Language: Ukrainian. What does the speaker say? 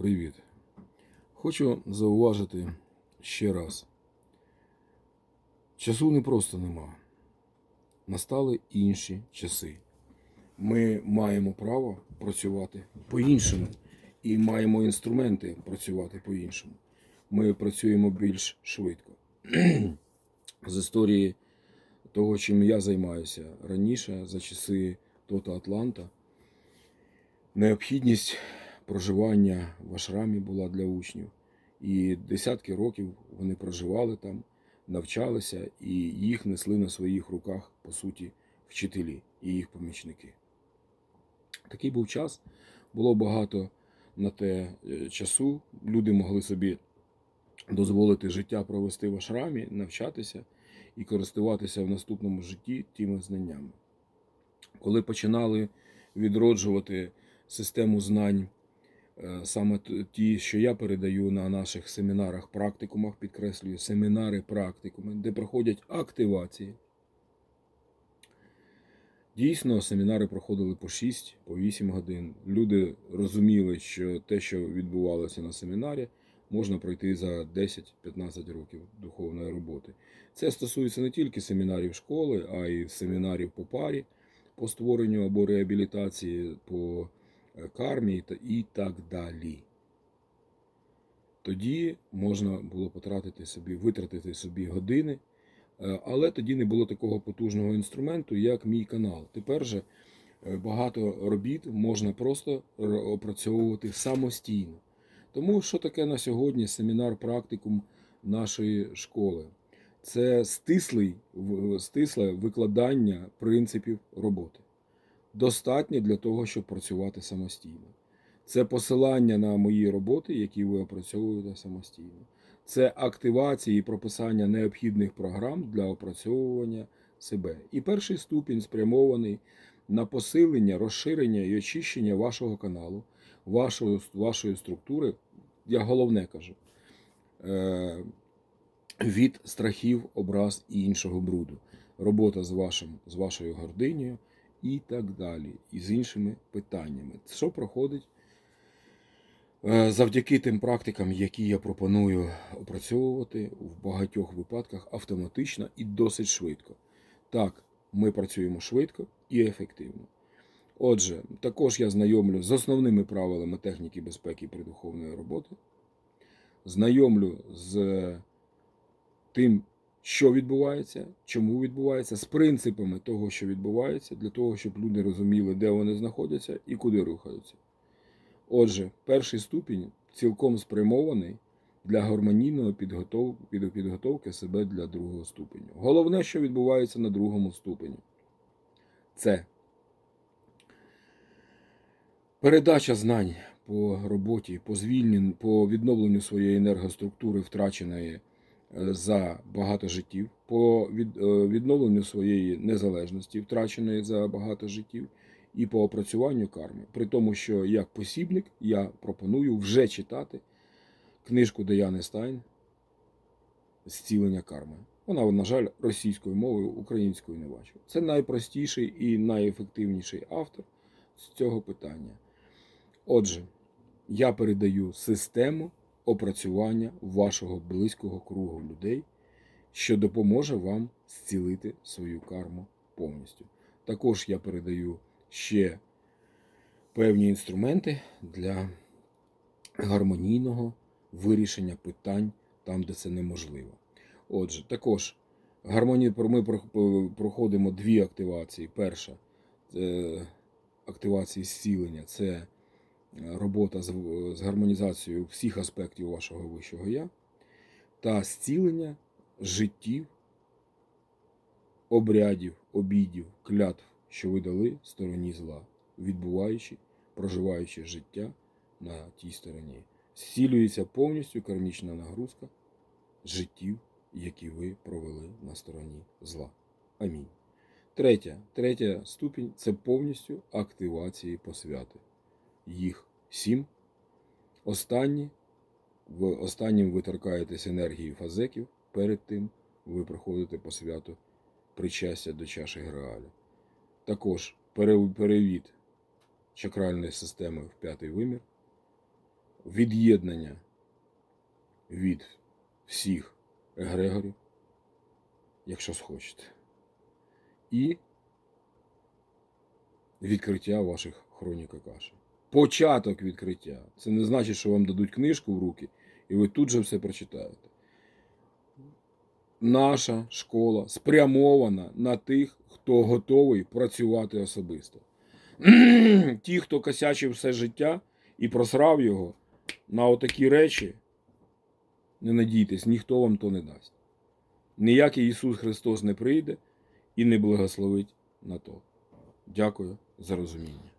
Привіт. Хочу зауважити ще раз. Часу не просто нема. Настали інші часи. Ми маємо право працювати по-іншому і маємо інструменти працювати по-іншому. Ми працюємо більш швидко. З історії того, чим я займаюся раніше, за часи Тота Атланта, необхідність проживання в ашрамі була для учнів. І десятки років вони проживали там, навчалися, і їх несли на своїх руках, по суті, вчителі і їх помічники. Такий був час, було багато на те е, часу. Люди могли собі дозволити життя провести в ашрамі, навчатися і користуватися в наступному житті тими знаннями. Коли починали відроджувати систему знань, саме ті, що я передаю на наших семінарах, практикумах, підкреслюю, семінари, практикуми, де проходять активації. Дійсно, семінари проходили по 6, по 8 годин. Люди розуміли, що те, що відбувалося на семінарі, можна пройти за 10-15 років духовної роботи. Це стосується не тільки семінарів школи, а й семінарів по парі, по створенню або реабілітації, по е, кармі і так далі. Тоді можна було потратити собі, витратити собі години, е, але тоді не було такого потужного інструменту, як мій канал. Тепер же е, багато робіт можна просто опрацьовувати самостійно. Тому що таке на сьогодні семінар практикум нашої школи? Це стислий, стисле викладання принципів роботи. Достатньо для того, щоб працювати самостійно. Це посилання на мої роботи, які ви опрацьовуєте самостійно. Це активація і прописання необхідних програм для опрацьовування себе. І перший ступінь спрямований на посилення, розширення і очищення вашого каналу, вашої, вашої структури. Я головне кажу. е, від страхів, образ і іншого бруду. Робота з, вашим, з вашою гординею і так далі, і з іншими питаннями. Що проходить е, завдяки тим практикам, які я пропоную опрацьовувати в багатьох випадках автоматично і досить швидко. Так, ми працюємо швидко і ефективно. Отже, також я знайомлю з основними правилами техніки безпеки придуховної роботи, знайомлю з тим, що відбувається, чому відбувається, з принципами того, що відбувається, для того, щоб люди розуміли, де вони знаходяться і куди рухаються. Отже, перший ступінь цілком спрямований для гармонійної підготов... підготовки себе для другого ступеню. Головне, що відбувається на другому ступені, це передача знань по роботі, по звільненню, по відновленню своєї енергоструктури, втраченої за багато життів, по е, відновленню своєї незалежності, втраченої за багато життів, і по опрацюванню карми. При тому, що як посібник я пропоную вже читати книжку Деяни Стайн Зцілення карми. Вона, на жаль, російською мовою, українською не бачу. Це найпростіший і найефективніший автор з цього питання. Отже, я передаю систему опрацювання вашого близького кругу людей, що допоможе вам зцілити свою карму повністю. Також я передаю ще певні інструменти для гармонійного вирішення питань там, де це неможливо. Отже, також гармонію ми проходимо дві активації. Перша е, активація зцілення це робота з, гармонізацією всіх аспектів вашого вищого я та зцілення життів, обрядів, обідів, клятв, що ви дали стороні зла, відбуваючи, проживаючи життя на тій стороні. Зцілюється повністю кармічна нагрузка життів, які ви провели на стороні зла. Амінь. Третя, третя ступінь це повністю активації посвяти. Їх сім. Останні, в останнім ви торкаєтесь енергії фазеків, перед тим ви проходите по святу причастя до чаші Греаля. Також пере- перевід чакральної системи в п'ятий вимір, від'єднання від всіх егрегорів, якщо схочете, і відкриття ваших хронік Акаші. Початок відкриття. Це не значить, що вам дадуть книжку в руки, і ви тут же все прочитаєте. Наша школа спрямована на тих, хто готовий працювати особисто. Ті, хто косячив все життя і просрав його на отакі речі, не надійтесь, ніхто вам то не дасть. Ніякий Ісус Христос не прийде і не благословить на то. Дякую за розуміння.